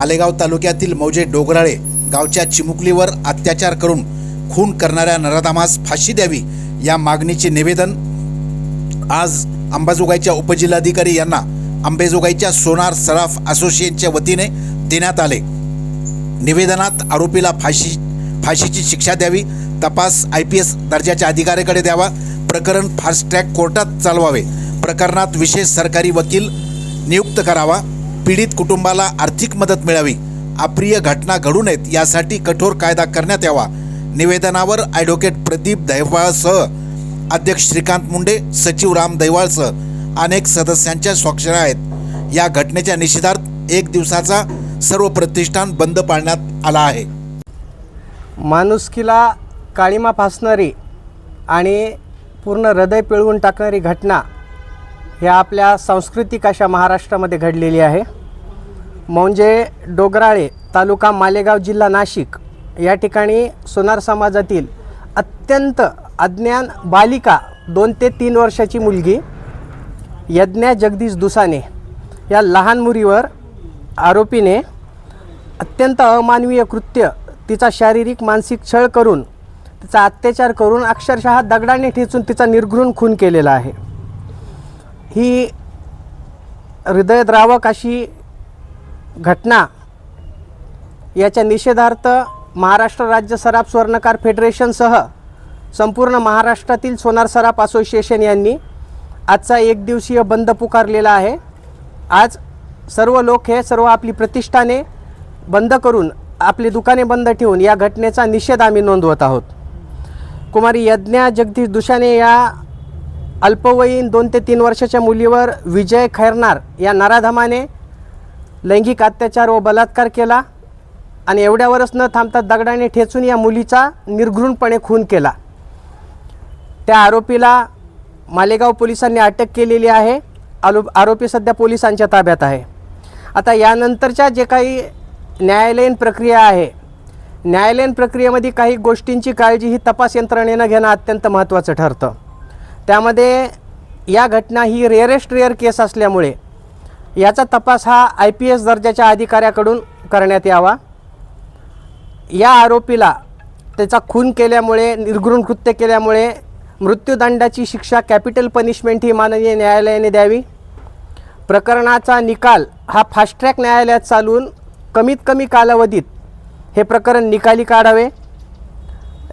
मालेगाव तालुक्यातील मौजे डोगराळे गावच्या चिमुकलीवर अत्याचार करून खून करणाऱ्या नराधामास फाशी द्यावी या मागणीचे निवेदन आज अंबाजोगाईच्या उपजिल्हाधिकारी यांना अंबेजोगाईच्या सोनार सराफ असोसिएशनच्या वतीने देण्यात आले. निवेदनात आरोपीला फाशी फाशीची शिक्षा द्यावी तपास आय पी एस दर्जाच्या अधिकाऱ्याकडे द्यावा प्रकरण फास्ट ट्रॅक कोर्टात चालवावे प्रकरणात विशेष सरकारी वकील नियुक्त करावा पीडित कुटुंबाला आर्थिक मदत मिळावी. अप्रिय घटना घडू नयेत यासाठी कठोर कायदा करण्यात यावा. निवेदनावर ॲडव्होकेट प्रदीप दैवाळसह अध्यक्ष श्रीकांत मुंडे सचिव राम दैवाळसह अनेक सदस्यांच्या स्वाक्षऱ्या आहेत. या घटनेच्या निषेधार्थ एक दिवसाचा सर्व प्रतिष्ठान बंद पाळण्यात आला आहे. माणुसकीला काळीमा फासणारी आणि पूर्ण हृदय पिळवून टाकणारी घटना ह्या आपल्या सांस्कृतिक अशा महाराष्ट्रामध्ये घडलेली आहे. म्हणजे डोगराळे तालुका मालेगाव जिल्हा नाशिक या ठिकाणी सोनार समाजातील अत्यंत अज्ञान बालिका दोन ते तीन वर्षाची मुलगी यज्ञा जगदीश दुसाने या लहान मुलीवर आरोपीने अत्यंत अमानवीय कृत्य तिचा शारीरिक मानसिक छळ करून तिचा अत्याचार करून अक्षरशः दगडाने ठेचून तिचा निर्घृण खून केलेला आहे. ही हृदयद्रावक अशी घटना याच्या निषेधार्थ महाराष्ट्र राज्य सराफ स्वर्णकार फेडरेशनसह संपूर्ण महाराष्ट्रातील सोनार सराफ असोसिएशन यांनी आजचा एक दिवसीय बंद पुकारलेला आहे. आज सर्व लोक हे सर्व आपली प्रतिष्ठाने बंद करून आपली दुकाने बंद ठेवून या घटनेचा निषेध आम्ही नोंदवत आहोत. कुमारी यज्ञा जगदीश दुशाने या अल्पवयीन दोन ते तीन वर्षाच्या मुलीवर विजय खैरनार या नराधमाने लैंगिक अत्याचार व बलात्कार केला आणि एवढ्यावरच न थांबता दगडाने ठेचून या मुलीचा निर्घृणपणे खून केला. त्या आरोपीला मालेगाव पोलिसांनी अटक केलेली आहे. आलो आरोपी सध्या पोलिसांच्या ताब्यात आहे. आता यानंतरच्या जे काही न्यायालयीन प्रक्रिया आहे न्यायालयीन प्रक्रियेमध्ये काही गोष्टींची काळजी ही तपास यंत्रणेनं घेणं अत्यंत महत्त्वाचं ठरतं. त्यामध्ये या घटना ही रेअरेस्ट रेअर केस असल्यामुळे याचा तपास हा आय पी एस दर्जाच्या अधिकाऱ्याकडून करण्यात यावा. या आरोपीला त्याचा खून केल्यामुळे निर्घृण कृत्य केल्यामुळे मृत्यूदंडाची शिक्षा कॅपिटल पनिशमेंट ही माननीय न्यायालयाने द्यावी. प्रकरणाचा निकाल हा फास्ट्रॅक न्यायालयात चालवून कमीत कमी कालावधीत हे प्रकरण निकाली काढावे.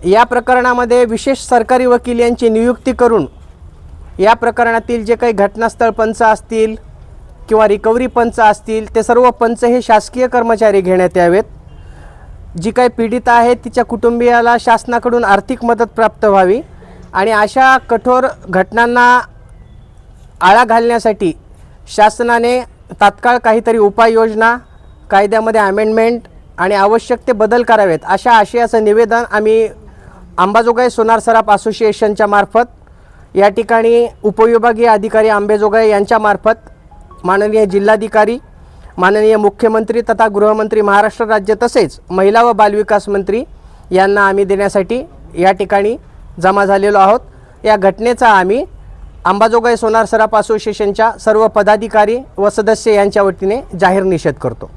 या प्रकरणामध्ये विशेष सरकारी वकील यांची नियुक्ती करून या प्रकरणातील जे काही घटनास्थळ पंच असतील किंवा रिकव्हरी पंच असतील ते सर्व पंच हे शासकीय कर्मचारी घेण्यात यावेत. जी काही पीडित आहे तिच्या कुटुंबियाला शासनाकडून आर्थिक मदत प्राप्त व्हावी आणि अशा कठोर घटनांना आळा घालण्यासाठी शासनाने तात्काळ काहीतरी उपाययोजना कायद्यामध्ये अमेंडमेंट आणि आवश्यक ते बदल करावेत अशा आशयाचं निवेदन आम्ही अंबाजोगाई सोनार सराफ असोसिएशनच्या मार्फत या ठिकाणी उपविभागीय अधिकारी आंबेजोगाई यांच्यामार्फत माननीय जिल्हाधिकारी माननीय मुख्यमंत्री तथा गृहमंत्री महाराष्ट्र राज्य तसेच महिला व बालविकास मंत्री यांना आम्ही देण्यासाठी या ठिकाणी जमा झालेलो आहोत. या घटनेचा आम्ही अंबाजोगाई सोनार सराफ असोसिएशनच्या सर्व पदाधिकारी व सदस्य यांच्या वतीने जाहीर निषेध करतो.